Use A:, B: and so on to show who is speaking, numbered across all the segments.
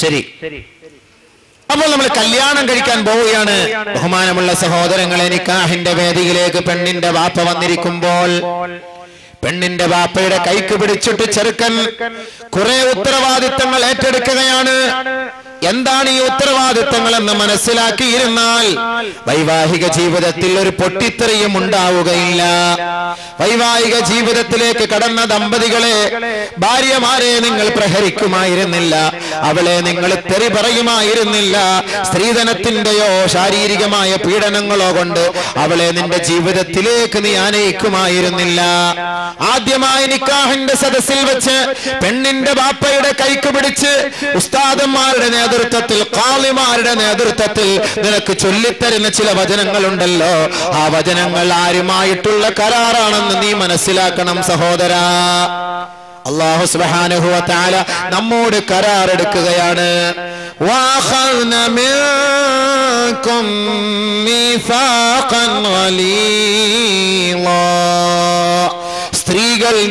A: ശരി. അപ്പോൾ നമ്മൾ കല്യാണം കഴിക്കാൻ പോവുകയാണ്. ബഹുമാനമുള്ള സഹോദരങ്ങളെ നിക്കാഹിന്റെ വേദിയിലേക്ക് പെണ്ണിന്റെ വാപ്പ വന്നിരിക്കുമ്പോൾ പെണ്ണിന്റെ വാപ്പയുടെ കൈക്ക് പിടിച്ചിട്ട് ചെറുക്കൻ കുറെ ഉത്തരവാദിത്തങ്ങൾ ഏറ്റെടുക്കുകയാണ്. എന്താണ് ഈ ഉത്തരവാദിത്തങ്ങൾ എന്ന് മനസ്സിലാക്കിയിരുന്നാൽ വൈവാഹിക ജീവിതത്തിൽ ഒരു പൊട്ടിത്തെറിയും ഉണ്ടാവുകയില്ല. വൈവാഹിക ജീവിതത്തിലേക്ക് കടന്ന ദമ്പതികളെ ഭാര്യമാരെ നിങ്ങൾ പ്രഹരിക്കുമായിരുന്നില്ല. അവളെ നിങ്ങൾ തെറി പറയുമായിരുന്നില്ല. സ്ത്രീധനത്തിന്റെയോ ശാരീരികമായ പീഡനങ്ങളോ കൊണ്ട് അവളെ നിന്റെ ജീവിതത്തിലേക്ക് നീ ആനയിക്കുമായിരുന്നില്ല. ആദ്യമായി നിക്കാഹിന്റെ സദസ്സിൽ വെച്ച് പെണ്ണിന്റെ ബാപ്പയുടെ കൈക്ക് പിടിച്ച് ഉസ്താദന്മാരുടെ നേതൃത്വത്തിൽ കാളിമാരുടെ നേതൃത്വത്തിൽ നിനക്ക് ചൊല്ലിത്തരുന്ന ചില വചനങ്ങളുണ്ടല്ലോ. ആ വചനങ്ങൾ ആരുമായിട്ടുള്ള കരാറാണെന്ന് നീ മനസ്സിലാക്കണം സഹോദര. അള്ളാഹു സുബ്ഹാനഹു താല നമ്മോട് കരാറെടുക്കുകയാണ്. മീസാഖൻ ഗലീളാ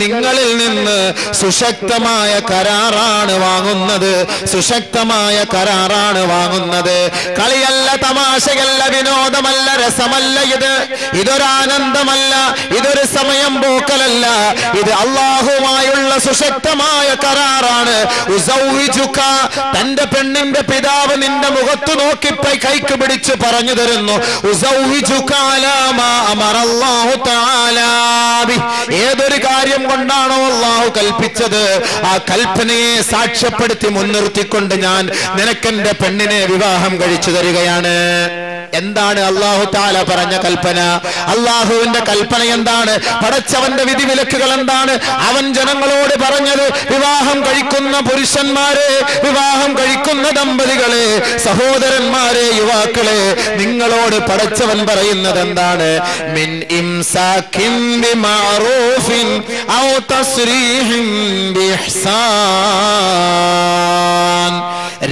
A: നിങ്ങളിൽ നിന്ന് സുശക്തമായ കരാറാണ് വാങ്ങുന്നത്. സുശക്തമായ കരാറാണ് വാങ്ങുന്നത്. കളിയല്ല തമാശയല്ല വിനോദമല്ല രസമല്ല ഇത്. ഇതൊരാനന്ദമല്ല ഇതൊരു സമയം പോക്കലല്ല. ഇത് അള്ളാഹുമായുള്ള സുശക്തമായ കരാറാണ്. തന്റെ പെണ്ണിന്റെ പിതാവ് നിന്റെ മുഖത്ത് നോക്കി കൈക്ക് പിടിച്ച് പറഞ്ഞു തരുന്നു. ഏതൊരു കാര്യം കൊണ്ടാണോ അള്ളാഹു കൽപ്പിച്ചത്? ആ കൽപ്പനയെ സാക്ഷ്യപ്പെടുത്തി മുൻനിർത്തിക്കൊണ്ട് ഞാൻ നിനക്കെന്റെ പെണ്ണിനെ വിവാഹം കഴിച്ചു തരികയാണ്. എന്താണ് അള്ളാഹു താല പറഞ്ഞ കൽപ്പന? അള്ളാഹുവിന്റെ കൽപ്പന എന്താണ്? പടച്ചവന്റെ വിധിവിലക്കുകൾ എന്താണ്? അവൻ ജനങ്ങളോട് പറഞ്ഞത് വിവാഹം കഴിക്കുന്ന പുരുഷന്മാരെ വിവാഹം കഴിക്കുന്ന ദമ്പതികളെ സഹോദരന്മാരെ യുവാക്കളെ നിങ്ങളോട് പടച്ചവൻ പറയുന്നത് എന്താണ്? മിൻ ബിമാറൂഫിൻ ഔ ബിഹ്സാൻ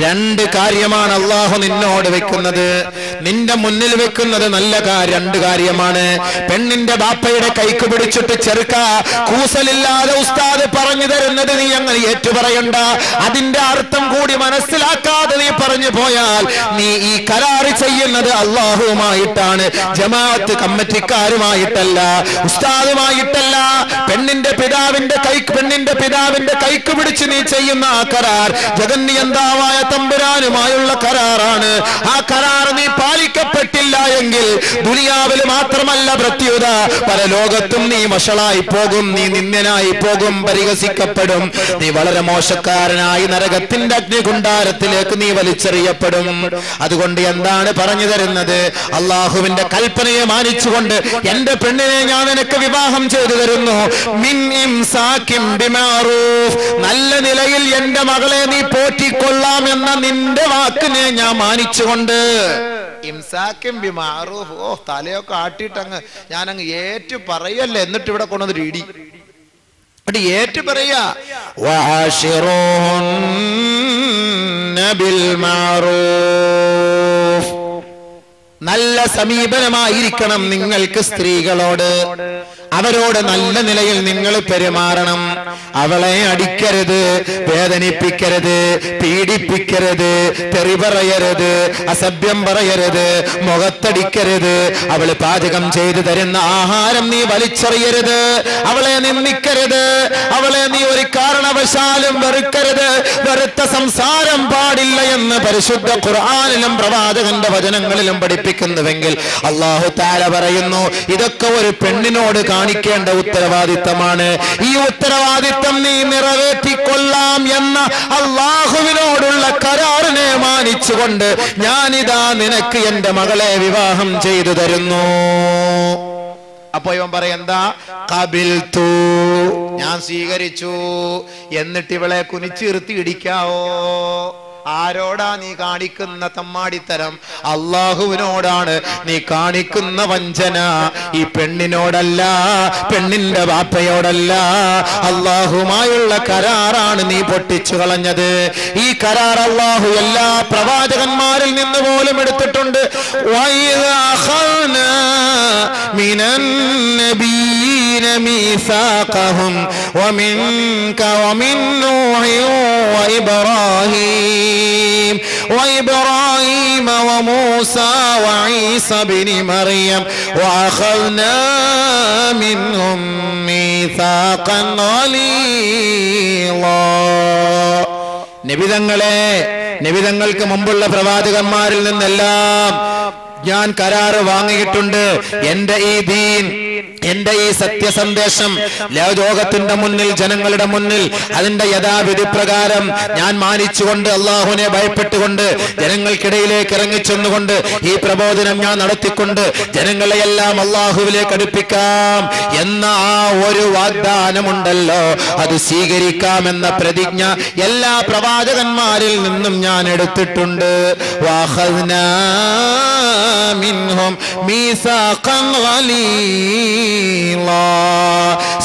A: രണ്ട് കാര്യമാണ് അള്ളാഹു നിന്നോട് വെക്കുന്നത്. നിന്റെ മുന്നിൽ വെക്കുന്നത് നല്ല രണ്ട് കാര്യമാണ്. പെണ്ണിന്റെ ബാപ്പയുടെ കൈക്ക് പിടിച്ചിട്ട് ചെറുക്ക കൂസലില്ലാതെ ഉസ്താദ് പറഞ്ഞു തരുന്നത് നീ അങ്ങനെ ഏറ്റുപറയണ്ട. അതിന്റെ അർത്ഥം കൂടി മനസ്സിലാക്കാതെ നീ പറഞ്ഞു പോയാൽ നീ ഈ കരാറ് ചെയ്യുന്നത് അള്ളാഹുവുമായിട്ടാണ്. ജമാഅത്ത് കമ്മിറ്റിക്കാരുമായിട്ടല്ല ഉസ്താദുമായിട്ടല്ല. പെണ്ണിന്റെ പിതാവിന്റെ കൈ പെണ്ണിന്റെ പിതാവിന്റെ കൈക്ക് പിടിച്ച് നീ ചെയ്യുന്ന ആ കരാർ ജഗന്നിയന്താവായ തമ്പുരാനുമായുള്ള കരാറാണ്. ആ കരാർ നീ പാലിക്കപ്പെട്ടില്ല എങ്കിൽ ദുനിയാവിൽ മാത്രമല്ല പ്രത്യുത. പല ലോകത്തും നീ വഷളായി പോകും നീ നിന്ദനായി പോകും പരിഹസിക്കപ്പെടും. നീ വളരെ മോശക്കാരനായി നരകത്തിന്റെ അഗ്നികുണ്ടാരത്തിലേക്ക് നീ വലിച്ചെറിയപ്പെടും. അതുകൊണ്ട് എന്താണ് പറഞ്ഞു തരുന്നത്? അള്ളാഹുവിന്റെ കൽപ്പനയെ മാനിച്ചുകൊണ്ട് എന്റെ പെണ്ണിനെ ഞാൻ നിനക്ക് വിവാഹം ചെയ്തു തരുന്നു. നല്ല നിലയിൽ എന്റെ മകളെ നീ പോറ്റിക്കൊള്ളാം എന്ന നിന്റെ വാക്കിനെ ഞാൻ മാനിച്ചുകൊണ്ട്. ഇംസാക്കിൻ ബിമാറൂഫ്. ഓ തലയൊക്കെ ആട്ടിയിട്ടങ്ങ് ഞാനങ്ങ് ഏറ്റു പറയല്ലേ? എന്നിട്ട് ഇവിടെ കൊണ്ടുവന്ന് ഇടി. എന്നിട്ട് ഏറ്റു പറയാ. നല്ല സമീപനമായിരിക്കണം നിങ്ങൾക്ക് സ്ത്രീകളോട്. അവരോട് നല്ല നിലയിൽ നിങ്ങൾ പെരുമാറണം. അവളെ അടിക്കരുത് വേദനിപ്പിക്കരുത് പീഡിപ്പിക്കരുത് തെറി പറയരുത് അസഭ്യം പറയരുത് മുഖത്തടിക്കരുത്. അവൾ പാചകം ചെയ്തു തരുന്ന ആഹാരം നീ വലിച്ചെറിയരുത്. അവളെ നിന്ദിക്കരുത്. അവളെ നീ ഒരു കാരണവശാലും വെറുക്കരുത്. വെറുത്ത സംസാരം പാടില്ല എന്ന് പരിശുദ്ധ ഖുർആാനിലും പ്രവാചകന്റെ വചനങ്ങളിലും പഠിപ്പിക്കുന്നുവെങ്കിൽ അള്ളാഹു താര പറയുന്നു ഇതൊക്കെ ഒരു പെണ്ണിനോട് കാണിക്കേണ്ട ഉത്തരവാദിത്തമാണ്. ഈ ഉത്തരവാദിത്തം നീ നിറവേറ്റിക്കൊള്ളാം എന്ന അള്ളാഹുവിനോടുള്ള കരാറിനെ മാനിച്ചുകൊണ്ട് ഞാനിതാ നിനക്ക് എന്റെ മകളെ വിവാഹം ചെയ്തു തരുന്നു. അപ്പൊ ഇവൻ പറയെന്താ കബിൽ ഞാൻ സ്വീകരിച്ചു. എന്നിട്ട് ഇവളെ കുനിച്ചിരുത്തി ഇടിക്കാവോ? ആരോടാ നീ കാണിക്കുന്ന തമ്മാടിത്തരം? അള്ളാഹുവിനോടാണ് നീ കാണിക്കുന്ന വഞ്ചന. ഈ പെണ്ണിനോടല്ല പെണ്ണിന്റെ വാപ്പയോടല്ല. അള്ളാഹുമായുള്ള കരാറാണ് നീ പൊട്ടിച്ചു കളഞ്ഞത്. ഈ കരാർ അള്ളാഹു എല്ലാ പ്രവാചകന്മാരിൽ നിന്ന് പോലും എടുത്തിട്ടുണ്ട്. മീനബീന മീസാഖഹും വമിൻക വമിന്നൂ وَإِبْرَاهِيمَ وإبراهيم وموسى وعيسى بن مريم وأخذنا منهم ميثاقا غليظا നിബിതങ്ങളെ നിബിതങ്ങൾക്ക് മുമ്പുള്ള പ്രവാചകന്മാരിൽ നിന്നെല്ലാം ഞാൻ കരാറ് വാങ്ങിയിട്ടുണ്ട്. എന്റെ ഈ ദീൻ എന്റെ ഈ സത്യസന്ദേശം ലോകത്തിന്റെ മുന്നിൽ ജനങ്ങളുടെ മുന്നിൽ അതിന്റെ യഥാവിധി പ്രകാരം ഞാൻ മാനിച്ചുകൊണ്ട് അള്ളാഹുവിനെ ഭയപ്പെട്ടുകൊണ്ട് ജനങ്ങൾക്കിടയിലേക്ക് ഇറങ്ങിച്ചെന്നുകൊണ്ട് ഈ പ്രബോധനം ഞാൻ നടത്തിക്കൊണ്ട് ജനങ്ങളെയെല്ലാം അള്ളാഹുവിലേക്ക് അടുപ്പിക്കാം എന്ന ആ ഒരു വാഗ്ദാനമുണ്ടല്ലോ. അത് സ്വീകരിക്കാമെന്ന പ്രതിജ്ഞ എല്ലാ പ്രവാചകന്മാരിൽ നിന്നും ഞാൻ എടുത്തിട്ടുണ്ട്. വാഹദ്നാ മിൻഹും ميثاقا غليظا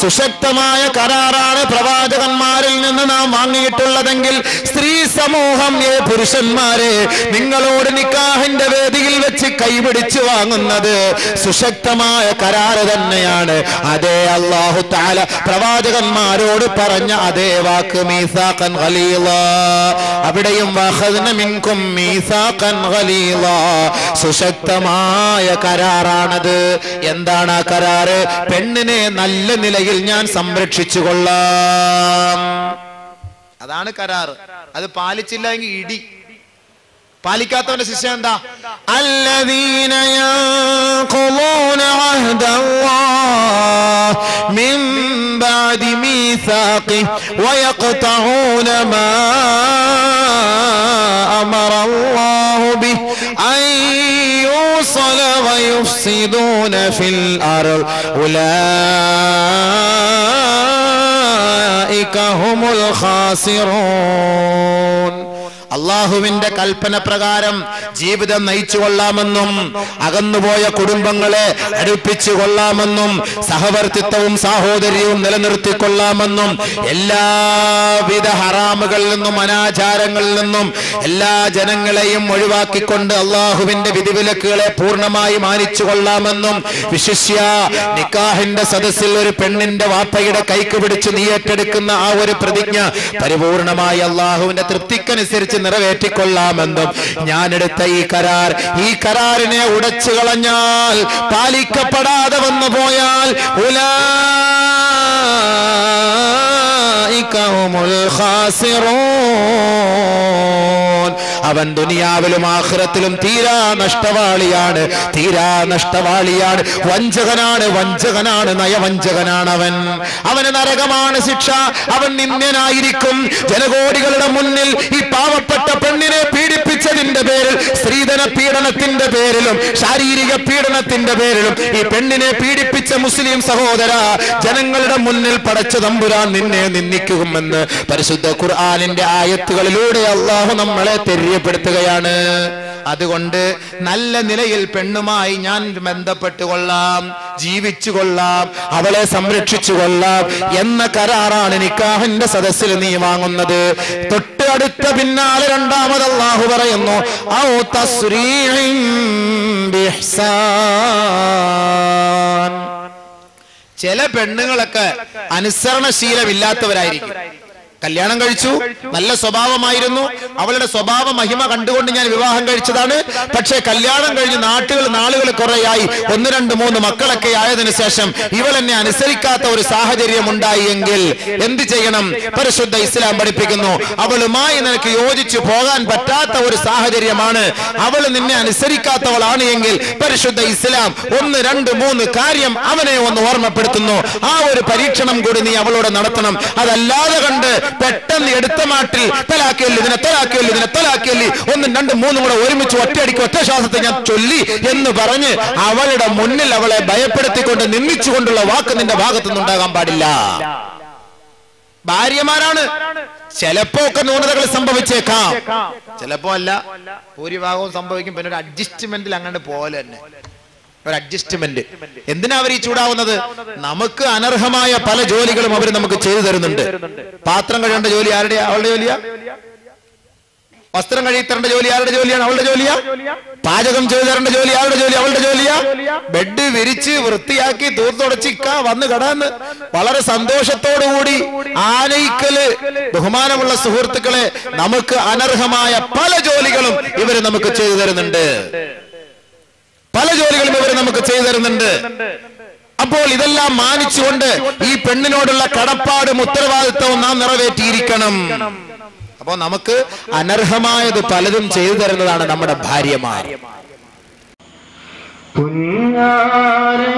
A: സുശക്തമായ കരാറാണ് പ്രവാചകന്മാരിൽ നിന്ന് നാം വാങ്ങിയിട്ടുള്ളതെങ്കിൽ സ്ത്രീ സമൂഹം ഏ പുരുഷന്മാരെ നിങ്ങളോട് നിക്കാഹിന്റെ വേദിയിൽ വെച്ച് കൈപിടിച്ചു വാങ്ങുന്നത് സുശക്തമായ കരാറ് തന്നെയാണ്. അതേ അള്ളാഹു താല പ്രവാചകന്മാരോട് പറഞ്ഞ അതേ വാക്ക് മീസാഖൻ ഖലീളാ അവിടെയും വഖദ്ന ശക്തമായ കരാറാണത്. എന്താണ് ആ കരാറ്? പെണ്ണിനെ നല്ല നിലയിൽ ഞാൻ സംരക്ഷിച്ചു കൊള്ളാം അതാണ് കരാറ്. അത് പാലിച്ചില്ല എങ്കിൽ ഇടി. പാലിക്കാത്തവന്റെ ശിക്ഷ എന്താ? അല്ലദീന ويفسدون في الأرض. أولئك هم الخاسرون. അള്ളാഹുവിന്റെ കൽപ്പന പ്രകാരം ജീവിതം നയിച്ചു കൊള്ളാമെന്നും അകന്നുപോയ കുടുംബങ്ങളെ അടുപ്പിച്ചു കൊള്ളാമെന്നും സഹവർത്തിത്വവും സാഹോദര്യവും നിലനിർത്തിക്കൊള്ളാമെന്നും എല്ലാവിധ ഹറാമുകളിൽ നിന്നും അനാചാരങ്ങളിൽ നിന്നും എല്ലാ ജനങ്ങളെയും ഒഴിവാക്കിക്കൊണ്ട് അള്ളാഹുവിന്റെ വിധിവിലക്കുകളെ പൂർണമായി മാനിച്ചു കൊള്ളാമെന്നും വിശിഷ്യ നിക്കാഹിന്റെ സദസ്സിൽ ഒരു പെണ്ണിന്റെ വാപ്പയുടെ കൈക്ക് പിടിച്ച് നീ ഏറ്റെടുക്കുന്ന ആ ഒരു പ്രതിജ്ഞ പരിപൂർണമായി അള്ളാഹുവിന്റെ തൃപ്തിക്കനുസരിച്ച് നിറവേറ്റിക്കൊള്ളാമെന്നും ഞാനെടുത്ത ഈ കരാർ. ഈ കരാറിനെ ഉടച്ചു കളഞ്ഞാൽ പാലിക്കപ്പെടാതെ വന്നു പോയാൽ ഉലാ ഖാസിറൂൻ. അവൻ ദുനിയാവിലും ആഖിറത്തിലും തീരാ നഷ്ടവാളിയാണ് തീരാ നഷ്ടവാളിയാണ്. വഞ്ചകനാണ് വഞ്ചകനാണ് നയവഞ്ചകനാണ് അവൻ. അവന് നരകമാണ് ശിക്ഷ. അവൻ നിന്ദനായിരിക്കും ജനകോടികളുടെ മുന്നിൽ ഈ പാവപ്പെട്ട പെണ്ണിനെ പീഡിപ്പിച്ചതിന്റെ പേരിൽ സ്ത്രീധന പീഡനത്തിന്റെ പേരിലും ശാരീരിക പീഡനത്തിന്റെ പേരിലും ഈ പെണ്ണിനെ പീഡിപ്പിച്ച മുസ്ലിം സഹോദര ജനങ്ങളുടെ മുന്നിൽ പടച്ച തമ്പുരാൻ നിന്നെ നിന്ദിക്കുമെന്ന് പരിശുദ്ധ ഖുർആാനിന്റെ ആയത്തുകളിലൂടെ അള്ളാഹു നമ്മളെ തെര്യപ്പെടുത്തുകയാണ് അതുകൊണ്ട് നല്ല നിലയിൽ പെണ്ണുമായി ഞാൻ ബന്ധപ്പെട്ടു കൊള്ളാം ജീവിച്ചു കൊള്ളാം അവളെ സംരക്ഷിച്ചു കൊള്ളാം എന്ന കരാറാണ് നിക്കാഹിന്റെ സദസ്സിൽ നീ വാങ്ങുന്നത്. തൊട്ട് അടുത്ത പിന്നാലെ രണ്ടാമത് അള്ളാഹു പറയുന്നു ഔ ചില പെണ്ണുങ്ങളൊക്കെ അനുസരണശീലമില്ലാത്തവരായിരിക്കും. കല്യാണം കഴിച്ചു നല്ല സ്വഭാവമായിരുന്നു. അവളുടെ സ്വഭാവ മഹിമ കണ്ടുകൊണ്ട് ഞാൻ വിവാഹം കഴിച്ചതാണ്. പക്ഷേ കല്യാണം കഴിഞ്ഞ് നാട്ടുകൾ നാളുകൾ കുറേയായി. ഒന്ന് രണ്ട് മൂന്ന് മക്കളൊക്കെ ആയതിനു ശേഷം ഇവൾ എന്നെ അനുസരിക്കാത്ത ഒരു സാഹചര്യം ഉണ്ടായി എങ്കിൽ എന്ത് ചെയ്യണം? പരിശുദ്ധ ഇസ്ലാം പഠിപ്പിക്കുന്നു. അവളുമായി നിനക്ക് യോജിച്ചു പോകാൻ പറ്റാത്ത ഒരു സാഹചര്യമാണ്. അവൾ നിന്നെ അനുസരിക്കാത്തവളാണ് എങ്കിൽ പരിശുദ്ധ ഇസ്ലാം ഒന്ന് രണ്ട് മൂന്ന് കാര്യം അവനെ ഒന്ന് ഓർമ്മപ്പെടുത്തുന്നു. ആ ഒരു പരീക്ഷണം കൂടി നീ അവളോട് നടത്തണം. അതല്ലാതെ കണ്ട് പെട്ടെന്ന് എടുത്ത മാട്ടിൽ തലാക്കിയല്ലി ഇതിനെ തലാക്കിയല്ലി ഇതിനെ തലാക്കിയല്ലി ഒന്നും രണ്ടും മൂന്നും കൂടെ ഒരുമിച്ച് ഒറ്റയടിക്ക് ഒറ്റ ശ്വാസത്തെ ഞാൻ ചൊല്ലി എന്ന് പറഞ്ഞ് അവളുടെ മുന്നിൽ അവളെ ഭയപ്പെടുത്തിക്കൊണ്ട് നിന്ദിച്ചുകൊണ്ടുള്ള വാക്ക് നിന്റെ ഭാഗത്തുനിന്നുണ്ടാകാൻ പാടില്ല. ഭാര്യമാരാണ്. ചിലപ്പോ ഒക്കെ ന്യൂനതകൾ സംഭവിച്ചേക്കാം. ചിലപ്പോ അല്ല ഭൂരിഭാഗവും സംഭവിക്കും. പിന്നെ ഒരു അഡ്ജസ്റ്റ്മെന്റിൽ അങ്ങനെ പോലെ തന്നെ. ഒരു അഡ്ജസ്റ്റ്മെന്റ് എന്തിനാ അവർ ഈ ചൂടാവുന്നത്? നമുക്ക് അനർഹമായ പല ജോലികളും അവർ നമുക്ക് ചെയ്തു തരുന്നുണ്ട്. പാത്രം കഴിയേണ്ട ജോലി ആരുടെ അവളുടെ ജോലിയാ? വസ്ത്രം കഴിത്തരേണ്ട ജോലി ആരുടെ ജോലിയാണ്? അവളുടെ ജോലിയാ? പാചകം ചെയ്തു തരേണ്ട ജോലി ആരുടെ ജോലി അവളുടെ ജോലിയാ? ബെഡ് വിരിച്ച് വൃത്തിയാക്കി തൂർത്തുടച്ചിക്ക വന്ന് കടാന്ന് വളരെ സന്തോഷത്തോടുകൂടി ആനയിക്കൽ. ബഹുമാനമുള്ള സുഹൃത്തുക്കളെ നമുക്ക് അനർഹമായ പല ജോലികളും ഇവർ നമുക്ക് ചെയ്തു തരുന്നുണ്ട്. പല ജോലികളും നമുക്ക് ചെയ്തു തരുന്നുണ്ട്. അപ്പോൾ ഇതെല്ലാം മാനിച്ചുകൊണ്ട് ഈ പെണ്ണിനോടുള്ള കടപ്പാടും ഉത്തരവാദിത്വവും നാം നിറവേറ്റിയിരിക്കണം. അപ്പോ നമുക്ക് അനർഹമായത് പലതും ചെയ്തു തരുന്നതാണ് നമ്മുടെ ഭാര്യമാർ.
B: പുന്നാരനബിയ